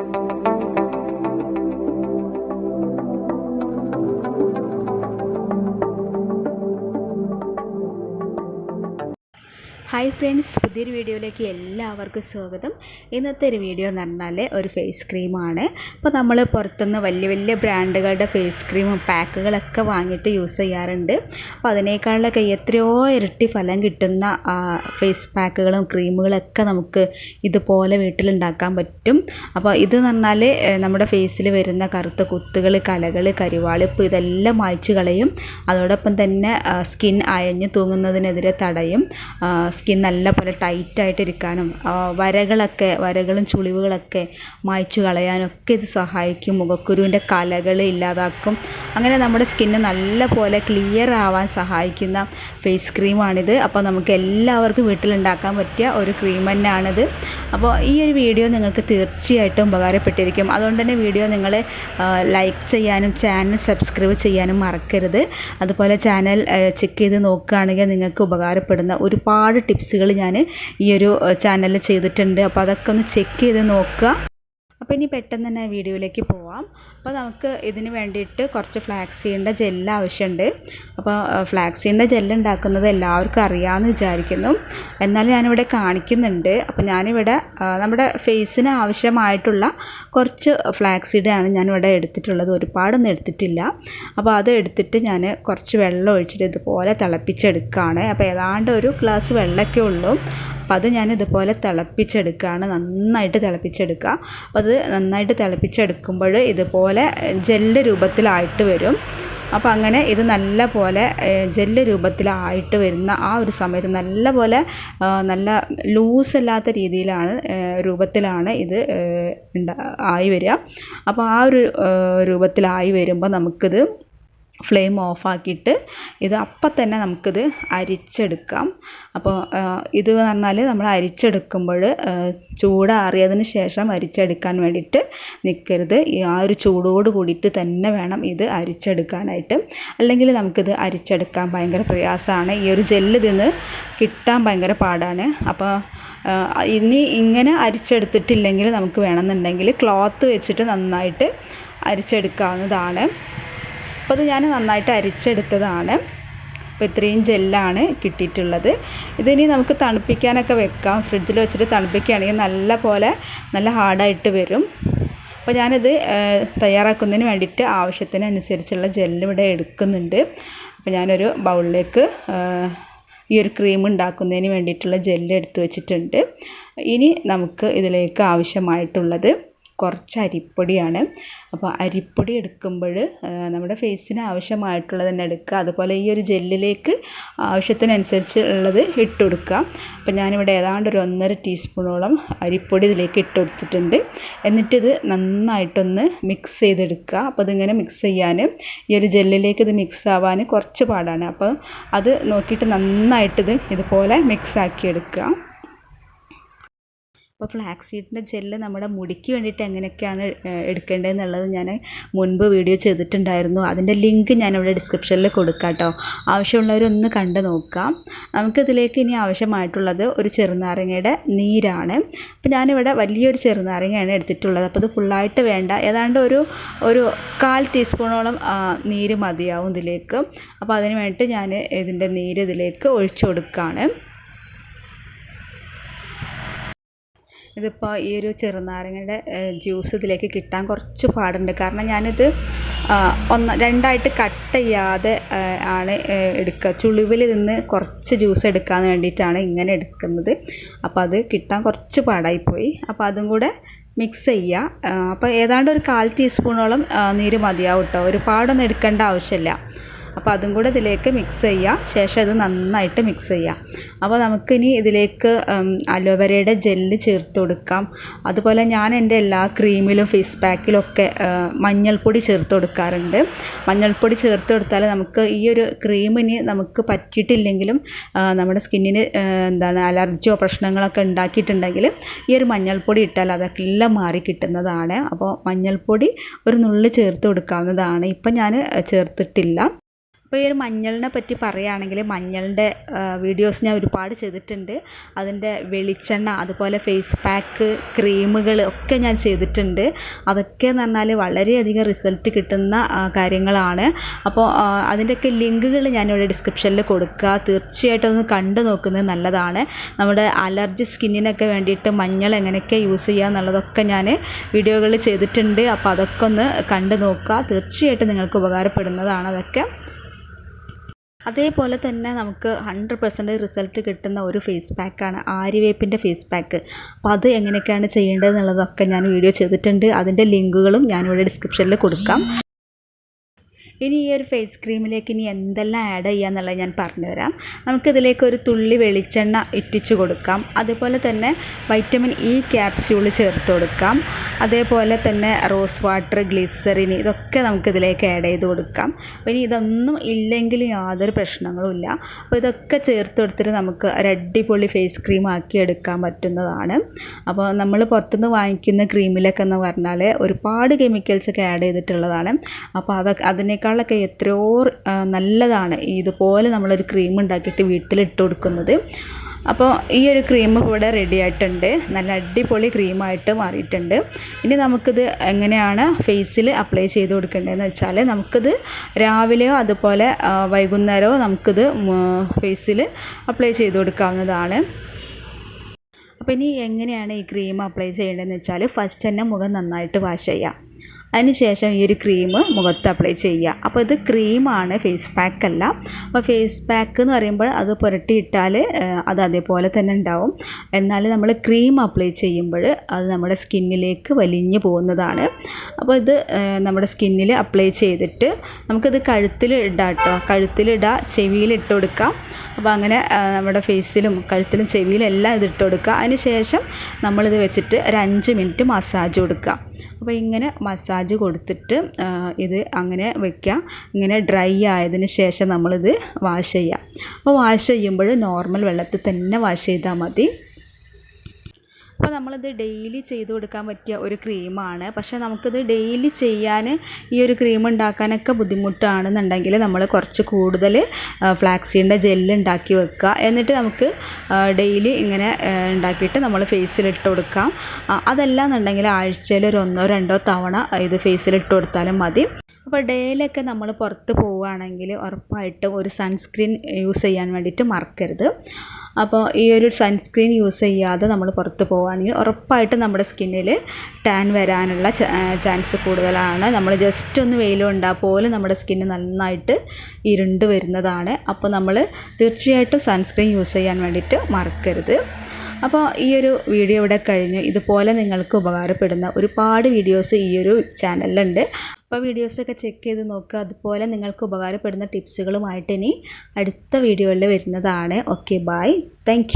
Thank you. Hi friends പുതിയൊരു വീഡിയോയിലേക്ക് എല്ലാവർക്കും സ്വാഗതം. ഇന്നത്തെ ഒരു വീഡിയോ എന്ന് പറഞ്ഞാൽ ഒരു ഫേസ് ക്രീമാണ് അപ്പോൾ നമ്മൾ പുറത്തുനിന്ന് വലിയ വലിയ ബ്രാൻഡുകളുടെ ഫേസ് ക്രീമും പാക്കുകളൊക്കെ വാങ്ങിയിട്ട് യൂസ് ചെയ്യാറുണ്ട്. അപ്പോൾ അതിനേക്കാളൊക്കെ എത്രയോ ഇരട്ടി ഫലം കിട്ടുന്ന ഫേസ് പാക്കുകളും ക്രീമുകളൊക്കെ നമുക്ക് ഇതുപോലെ വീട്ടിലുണ്ടാക്കാൻ പറ്റും. അപ്പോൾ ഇത് എന്ന് പറഞ്ഞാൽ നമ്മുടെ ഫേസിൽ വരുന്ന കറുത്ത കുത്തുകൾ കലകൾ കരിവാളിപ്പ് ഇതെല്ലാം മായ്ച്ചു കളയും. അതോടൊപ്പം തന്നെ സ്കിൻ അയഞ്ഞു തൂങ്ങുന്നതിനെതിരെ തടയും. സ്കിൻ നല്ല പോലെ ഇരിക്കാനും വരകളൊക്കെ വരകളും ചുളിവുകളൊക്കെ മായ്ച്ചു കളയാനൊക്കെ ഇത് സഹായിക്കും. മുഖക്കുരുവിന്റെ കലകൾ ഇല്ലാതാക്കും. അങ്ങനെ നമ്മുടെ സ്കിന്ന് നല്ല പോലെ ക്ലിയർ ആവാൻ സഹായിക്കുന്ന ഫേസ് ക്രീമാണിത്. അപ്പോൾ നമുക്ക് എല്ലാവർക്കും വീട്ടിലുണ്ടാക്കാൻ പറ്റിയ ഒരു ക്രീം തന്നെയാണിത്. അപ്പോൾ ഈ ഒരു വീഡിയോ നിങ്ങൾക്ക് തീർച്ചയായിട്ടും ഉപകാരപ്പെട്ടിരിക്കും. അതുകൊണ്ട് തന്നെ വീഡിയോ നിങ്ങൾ ലൈക്ക് ചെയ്യാനും ചാനൽ സബ്സ്ക്രൈബ് ചെയ്യാനും മറക്കരുത്. അതുപോലെ ചാനൽ ചെക്ക് ചെയ്ത് നോക്കുകയാണെങ്കിൽ നിങ്ങൾക്ക് ഉപകാരപ്പെടുന്ന ഒരുപാട് ടിപ്സുകൾ ഞാൻ ഈ ഒരു ചാനലിൽ ചെയ്തിട്ടുണ്ട്. അപ്പോൾ അതൊക്കെ ഒന്ന് ചെക്ക് ചെയ്ത് നോക്കുക. അപ്പോൾ ഇനി പെട്ടെന്ന് തന്നെ വീഡിയോയിലേക്ക് പോവാം. അപ്പോൾ നമുക്ക് ഇതിന് വേണ്ടിയിട്ട് കുറച്ച് ഫ്ലാക്സ് ചെയ്യേണ്ട ജെല്ല് ആവശ്യമുണ്ട് അപ്പോൾ ഫ്ലാക്സ് ചെയ്യേണ്ട ജെല്ല് ഉണ്ടാക്കുന്നത് എല്ലാവർക്കും അറിയാമെന്ന് വിചാരിക്കുന്നു. എന്നാലും ഞാനിവിടെ കാണിക്കുന്നുണ്ട്. അപ്പോൾ ഞാനിവിടെ നമ്മുടെ ഫേസിന് ആവശ്യമായിട്ടുള്ള കുറച്ച് ഫ്ലാക്സ് ഫ്ലാക്സീഡാണ് ഞാനിവിടെ എടുത്തിട്ടുള്ളത്. ഒരുപാടൊന്നും എടുത്തിട്ടില്ല. അപ്പോൾ അത് എടുത്തിട്ട് ഞാൻ കുറച്ച് വെള്ളം ഒഴിച്ചിട്ട് ഇതുപോലെ തിളപ്പിച്ചെടുക്കുകയാണ്. അപ്പോൾ ഏതാണ്ട് ഒരു ഗ്ലാസ് വെള്ളമൊക്കെ ഉള്ളൂ. അപ്പോൾ അത് ഞാൻ ഇതുപോലെ തിളപ്പിച്ചെടുക്കുകയാണ്. നന്നായിട്ട് തിളപ്പിച്ചെടുക്കുക. അപ്പോൾ അത് നന്നായിട്ട് തിളപ്പിച്ചെടുക്കുമ്പോൾ ഇതുപോലെ ജെല്ല് രൂപത്തിലായിട്ട് വരും. അപ്പോൾ അങ്ങനെ ഇത് നല്ല പോലെ ജെല്ല് രൂപത്തിലായിട്ട് വരുന്ന ആ ഒരു സമയത്ത് നല്ല പോലെ നല്ല ലൂസ് അല്ലാത്ത രീതിയിലാണ് രൂപത്തിലാണ് ഇത് ആയി വരിക. അപ്പോൾ ആ ഒരു രൂപത്തിലായി വരുമ്പോൾ നമുക്കിത് ഫ്ലെയിം ഓഫാക്കിയിട്ട് ഇത് അപ്പം തന്നെ നമുക്കിത് അരിച്ചെടുക്കാം. അപ്പോൾ ഇത് പറഞ്ഞാൽ നമ്മൾ അരിച്ചെടുക്കുമ്പോൾ ചൂടാറിയതിന് ശേഷം അരിച്ചെടുക്കാൻ വേണ്ടിയിട്ട് നിൽക്കരുത്. ആ ഒരു ചൂടോട് കൂടിയിട്ട് തന്നെ വേണം ഇത് അരിച്ചെടുക്കാനായിട്ട്. അല്ലെങ്കിൽ നമുക്കിത് അരിച്ചെടുക്കാൻ ഭയങ്കര പ്രയാസമാണ്. ഈ ഒരു ജെല്ല് ഇതിന്ന് കിട്ടാൻ ഭയങ്കര പാടാണ്. അപ്പോൾ ഇനി ഇങ്ങനെ അരിച്ചെടുത്തിട്ടില്ലെങ്കിൽ നമുക്ക് വേണമെന്നുണ്ടെങ്കിൽ ക്ലോത്ത് വെച്ചിട്ട് നന്നായിട്ട് അരിച്ചെടുക്കാവുന്നതാണ്. അപ്പോൾ അത് ഞാൻ നന്നായിട്ട് അരിച്ചെടുത്തതാണ്. അപ്പോൾ ഇത്രയും ജെല്ലാണ് കിട്ടിയിട്ടുള്ളത്. ഇതിനി നമുക്ക് തണുപ്പിക്കാനൊക്കെ വെക്കാം. ഫ്രിഡ്ജിൽ വെച്ചിട്ട് തണുപ്പിക്കുകയാണെങ്കിൽ നല്ല പോലെ നല്ല ഹാർഡായിട്ട് വരും. അപ്പോൾ ഞാനിത് തയ്യാറാക്കുന്നതിന് വേണ്ടിയിട്ട് ആവശ്യത്തിനനുസരിച്ചുള്ള ജെല്ല് ഇവിടെ എടുക്കുന്നുണ്ട്. അപ്പോൾ ഞാനൊരു ബൗളിലേക്ക് ഈ ഒരു ക്രീം ഉണ്ടാക്കുന്നതിന് വേണ്ടിയിട്ടുള്ള ജെല്ല് എടുത്ത് വെച്ചിട്ടുണ്ട്. ഇനി നമുക്ക് ഇതിലേക്ക് ആവശ്യമായിട്ടുള്ളത് കുറച്ച് അരിപ്പൊടിയാണ്. അപ്പോൾ അരിപ്പൊടി എടുക്കുമ്പോൾ നമ്മുടെ ഫേസിന് ആവശ്യമായിട്ടുള്ളത് തന്നെ എടുക്കുക. അതുപോലെ ഈ ഒരു ജെല്ലിലേക്ക് ആവശ്യത്തിനനുസരിച്ച് ഉള്ളത് ഇട്ട് കൊടുക്കുക അപ്പോൾ ഞാനിവിടെ ഏതാണ്ട് ഒരു ഒന്നര ടീസ്പൂണോളം അരിപ്പൊടി ഇതിലേക്ക് ഇട്ട് കൊടുത്തിട്ടുണ്ട് എന്നിട്ടിത് നന്നായിട്ടൊന്ന് മിക്സ് ചെയ്തെടുക്കുക. അപ്പോൾ ഇതിങ്ങനെ മിക്സ് ചെയ്യാൻ ഈ ഒരു ജെല്ലിലേക്ക് ഇത് മിക്സ് ആവാൻ കുറച്ച് പാടാണ്. അപ്പോൾ അത് നോക്കിയിട്ട് നന്നായിട്ടിത് ഇതുപോലെ മിക്സ് ആക്കി എടുക്കുക അപ്പോൾ ഫ്ലാക്സ് സീഡിന്റെ ജെല്ല് നമ്മുടെ മുടിക്ക് വേണ്ടിയിട്ട് എങ്ങനെയൊക്കെയാണ് എടുക്കേണ്ടതെന്നുള്ളത് ഞാൻ മുൻപ് വീഡിയോ ചെയ്തിട്ടുണ്ടായിരുന്നു. അതിന്റെ ലിങ്ക് ഞാനിവിടെ ഡിസ്ക്രിപ്ഷനിൽ കൊടുക്കാം കേട്ടോ. ആവശ്യമുള്ളവരൊന്ന് കണ്ട് നോക്കാം. നമുക്കിതിലേക്ക് ഇനി ആവശ്യമായിട്ടുള്ളത് ഒരു ചെറുനാരങ്ങയുടെ നീരാണ്. അപ്പോൾ ഞാനിവിടെ വലിയൊരു ചെറുനാരങ്ങയാണ് എടുത്തിട്ടുള്ളത്. അപ്പോൾ ഇത് ഫുള്ളായിട്ട് വേണ്ട. ഏതാണ്ട് ഒരു ഒരു കാൽ ടീസ്പൂണോളം നീര് മതിയാവും ഇതിലേക്ക്. അപ്പോൾ അതിന് വേണ്ടിയിട്ട് ഞാൻ ഇതിന്റെ നീര് ഇതിലേക്ക് ഒഴിച്ചു കൊടുക്കുകയാണ്. ഇതിപ്പോൾ ഈ ഒരു ചെറുനാരങ്ങയുടെ ജ്യൂസ് ഇതിലേക്ക് കിട്ടാൻ കുറച്ച് പാടുണ്ട്. കാരണം ഞാനിത് ഒന്ന് രണ്ടായിട്ട് കട്ട് ചെയ്യാതെ ആണ് എടുക്കുക ചുളിവിൽ നിന്ന് കുറച്ച് ജ്യൂസ് എടുക്കാൻ വേണ്ടിയിട്ടാണ് ഇങ്ങനെ എടുക്കുന്നത്. അപ്പോൾ അത് കിട്ടാൻ കുറച്ച് പാടായിപ്പോയി. അപ്പോൾ അതും കൂടെ മിക്സ് ചെയ്യുക അപ്പോൾ ഏതാണ്ട് ഒരു കാൽ ടീസ്പൂണോളം നീര് മതിയാവും കേട്ടോ ഒരുപാടൊന്നും എടുക്കേണ്ട ആവശ്യമില്ല. അപ്പോൾ അതും കൂടെ ഇതിലേക്ക് മിക്സ് ചെയ്യുക ശേഷം ഇത് നന്നായിട്ട് മിക്സ് ചെയ്യാം. അപ്പോൾ നമുക്കിനി ഇതിലേക്ക് അലോവേരയുടെ ജെല്ല് ചേർത്ത് കൊടുക്കാം. അതുപോലെ ഞാൻ എന്റെ എല്ലാ ക്രീമിലും ഫേസ് പാക്കിലും ഒക്കെ മഞ്ഞൾപ്പൊടി ചേർത്ത് കൊടുക്കാറുണ്ട്. മഞ്ഞൾപ്പൊടി ചേർത്ത് കൊടുത്താൽ നമുക്ക് ഈ ഒരു ക്രീമിന് നമുക്ക് പറ്റിയിട്ടില്ലെങ്കിലും നമ്മുടെ സ്കിന്നിന് എന്താണ് അലർജിയോ പ്രശ്നങ്ങളൊക്കെ ഉണ്ടാക്കിയിട്ടുണ്ടെങ്കിൽ ഈ ഒരു മഞ്ഞൾപ്പൊടി ഇട്ടാൽ അതൊക്കെ എല്ലാം മാറി കിട്ടുന്നതാണ്. അപ്പോൾ മഞ്ഞൾപ്പൊടി ഒരു നുള്ളി ചേർത്ത് കൊടുക്കാവുന്നതാണ്. ഇപ്പം ഞാൻ ചേർത്തിട്ടില്ല. അപ്പോൾ ഈ ഒരു മഞ്ഞളിനെ പറ്റി പറയുകയാണെങ്കിൽ മഞ്ഞളിന്റെ വീഡിയോസ് ഞാൻ ഒരുപാട് ചെയ്തിട്ടുണ്ട്. അതിന്റെ വെളിച്ചെണ്ണ അതുപോലെ ഫേസ് പാക്ക് ക്രീമുകൾ ഒക്കെ ഞാൻ ചെയ്തിട്ടുണ്ട്. അതൊക്കെ എന്ന് പറഞ്ഞാൽ വളരെയധികം റിസൾട്ട് കിട്ടുന്ന കാര്യങ്ങളാണ്. അപ്പോൾ അതിന്റെയൊക്കെ ലിങ്കുകൾ ഞാനിവിടെ ഡിസ്ക്രിപ്ഷനിൽ കൊടുക്കുക. തീർച്ചയായിട്ടും ഒന്ന് കണ്ടു നോക്കുന്നത് നല്ലതാണ്. നമ്മുടെ അലർജി സ്കിന്നിനൊക്കെ വേണ്ടിയിട്ട് മഞ്ഞൾ എങ്ങനെയൊക്കെ യൂസ് ചെയ്യുക എന്നുള്ളതൊക്കെ ഞാൻ വീഡിയോകൾ ചെയ്തിട്ടുണ്ട്. അപ്പോൾ അതൊക്കെ ഒന്ന് കണ്ടു നോക്കുക. തീർച്ചയായിട്ടും നിങ്ങൾക്ക് ഉപകാരപ്പെടുന്നതാണ് അതൊക്കെ. അതേപോലെ തന്നെ നമുക്ക് ഹൺഡ്രഡ് പെർസെന്റേജ് റിസൾട്ട് കിട്ടുന്ന ഒരു ഫേസ് പാക്കാണ് ആര്യവേപ്പിന്റെ ഫേസ് പാക്ക് അപ്പോൾ അത് എങ്ങനെയൊക്കെയാണ് ചെയ്യേണ്ടത് എന്നുള്ളതൊക്കെ ഞാൻ വീഡിയോ ചെയ്തിട്ടുണ്ട്. അതിന്റെ ലിങ്കുകളും ഞാനിവിടെ ഡിസ്ക്രിപ്ഷനിൽ കൊടുക്കാം. ഇനി ഈ ഒരു ഫേസ് ക്രീമിലേക്ക് ഇനി എന്തെല്ലാം ആഡ് ചെയ്യാന്നുള്ളത് ഞാൻ പറഞ്ഞുതരാം. നമുക്കിതിലേക്ക് ഒരു തുള്ളി വെളിച്ചെണ്ണ ഇറ്റിച്ചു കൊടുക്കാം. അതുപോലെ തന്നെ വൈറ്റമിൻ ഇ ക്യാപ്സ്യൂൾ ചേർത്ത് കൊടുക്കാം. അതേപോലെ തന്നെ റോസ് വാട്ടർ ഗ്ലിസറിൻ ഇതൊക്കെ നമുക്കിതിലേക്ക് ആഡ് ചെയ്ത് കൊടുക്കാം. ഇനി ഇതൊന്നും ഇല്ലെങ്കിൽ യാതൊരു പ്രശ്നങ്ങളുമില്ല അപ്പോൾ ഇതൊക്കെ ചേർത്ത് കൊടുത്തിട്ട് നമുക്ക് ഒരു അടിപൊളി ഫേസ് ക്രീം ആക്കി എടുക്കാൻ പറ്റുന്നതാണ്. അപ്പോൾ നമ്മൾ പുറത്തുനിന്ന് വാങ്ങിക്കുന്ന ക്രീമിലൊക്കെ എന്ന് പറഞ്ഞാൽ ഒരുപാട് കെമിക്കൽസ് ഒക്കെ ആഡ് ചെയ്തിട്ടുള്ളതാണ്. അപ്പോൾ അതൊക്കെ അതിനേക്കാൾ അതിനേക്കാളൊക്കെ എത്രയോ നല്ലതാണ്. ഇതുപോലെ നമ്മളൊരു ക്രീം ഉണ്ടാക്കിയിട്ട് വീട്ടിലിട്ട് കൊടുക്കുന്നത്. അപ്പോൾ ഈ ഒരു ക്രീം ഇവിടെ റെഡി ആയിട്ടുണ്ട്. നല്ല അടിപൊളി ക്രീമായിട്ട് മാറിയിട്ടുണ്ട്. ഇനി നമുക്കിത് എങ്ങനെയാണ് ഫേസിൽ അപ്ലൈ ചെയ്ത് കൊടുക്കേണ്ടതെന്ന് വെച്ചാൽ നമുക്കിത് രാവിലെയോ അതുപോലെ വൈകുന്നേരമോ നമുക്കിത് ഫേസിൽ അപ്ലൈ ചെയ്ത് കൊടുക്കാവുന്നതാണ്. അപ്പോൾ ഇനി എങ്ങനെയാണ് ഈ ക്രീം അപ്ലൈ ചെയ്യേണ്ടതെന്ന് വെച്ചാൽ ഫസ്റ്റ് തന്നെ മുഖം നന്നായിട്ട് വാഷ് ചെയ്യാം. അതിനുശേഷം ഈ ഒരു ക്രീം മുഖത്ത് അപ്ലൈ ചെയ്യുക. അപ്പോൾ ഇത് ക്രീമാണ് ഫേസ് പാക്ക് അല്ല. അപ്പോൾ ഫേസ് പാക്ക് എന്ന് പറയുമ്പോൾ അത് പുരട്ടിയിട്ടാൽ അത് അതേപോലെ തന്നെ ഉണ്ടാവും. എന്നാൽ നമ്മൾ ക്രീം അപ്ലൈ ചെയ്യുമ്പോൾ അത് നമ്മുടെ സ്കിന്നിലേക്ക് വലിഞ്ഞു പോകുന്നതാണ്. അപ്പോൾ ഇത് നമ്മുടെ സ്കിന്നിൽ അപ്ലൈ ചെയ്തിട്ട് നമുക്കിത് കഴുത്തിൽ ഇടാം കേട്ടോ. കഴുത്തിലിടാം ചെവിയിലിട്ട് കൊടുക്കാം. അപ്പോൾ അങ്ങനെ നമ്മുടെ ഫേസിലും കഴുത്തിലും ചെവിയിലും എല്ലാം ഇത് ഇട്ട് കൊടുക്കുക. അതിന് ശേഷം നമ്മളിത് വെച്ചിട്ട് ഒരു അഞ്ച് മിനിറ്റ് മസാജ് കൊടുക്കുക. അപ്പോൾ ഇങ്ങനെ മസാജ് കൊടുത്തിട്ട് ഇത് അങ്ങനെ വെക്കാം. ഇങ്ങനെ ഡ്രൈ ആയതിന് ശേഷം നമ്മളിത് വാഷ് ചെയ്യാം. അപ്പോൾ വാഷ് ചെയ്യുമ്പോൾ നോർമൽ വെള്ളത്തിൽ തന്നെ വാഷ് ചെയ്താൽ മതി. അപ്പോൾ നമ്മളിത് ഡെയിലി ചെയ്ത് കൊടുക്കാൻ പറ്റിയ ഒരു ക്രീമാണ് പക്ഷേ നമുക്കിത് ഡെയിലി ചെയ്യാൻ ഈ ഒരു ക്രീം ഉണ്ടാക്കാനൊക്കെ ബുദ്ധിമുട്ടാണെന്നുണ്ടെങ്കിൽ നമ്മൾ കുറച്ച് കൂടുതൽ ഫ്ലാക്സീന്റെ ജെല്ല് ഉണ്ടാക്കി വെക്കുക. എന്നിട്ട് നമുക്ക് ഡെയിലി ഇങ്ങനെ ഉണ്ടാക്കിയിട്ട് നമ്മൾ ഫേസിലിട്ട് കൊടുക്കാം. അതല്ല എന്നുണ്ടെങ്കിൽ ആഴ്ചയിൽ ഒരു ഒന്നോ രണ്ടോ തവണ ഇത് ഫേസിലിട്ട് കൊടുത്താലും മതി. അപ്പോൾ ഡേയിലൊക്കെ നമ്മൾ പുറത്ത് പോവുകയാണെങ്കിൽ ഉറപ്പായിട്ടും ഒരു സൺസ്ക്രീൻ യൂസ് ചെയ്യാൻ വേണ്ടിയിട്ട് മറക്കരുത്. അപ്പോൾ ഈ ഒരു സൺസ്ക്രീൻ യൂസ് ചെയ്യാതെ നമ്മൾ പുറത്ത് പോവുകയാണെങ്കിൽ ഉറപ്പായിട്ടും നമ്മുടെ സ്കിന്നിൽ ടാൻ വരാനുള്ള ചാൻസ് കൂടുതലാണ്. നമ്മൾ ജസ്റ്റ് ഒന്ന് വെയിൽ കൊണ്ടാൽ പോലും നമ്മുടെ സ്കിന്ന് നന്നായിട്ട് ഇരുണ്ട് വരുന്നതാണ്. അപ്പോൾ നമ്മൾ തീർച്ചയായിട്ടും സൺസ്ക്രീൻ യൂസ് ചെയ്യാൻ വേണ്ടിയിട്ട് മറക്കരുത്. അപ്പോൾ ഈ ഒരു വീഡിയോ ഇവിടെ കഴിഞ്ഞ്. ഇതുപോലെ നിങ്ങൾക്ക് ഉപകാരപ്പെടുന്ന ഒരുപാട് വീഡിയോസ് ഈ ഒരു ചാനലിലുണ്ട് അപ്പോൾ വീഡിയോസൊക്കെ ചെക്ക് ചെയ്ത് നോക്കുക അതുപോലെ നിങ്ങൾക്ക് ഉപകാരപ്പെടുന്ന ടിപ്സുകളുമായിട്ട് ഇനി അടുത്ത വീഡിയോയിൽ വരുന്നതാണ്. Okay bye thank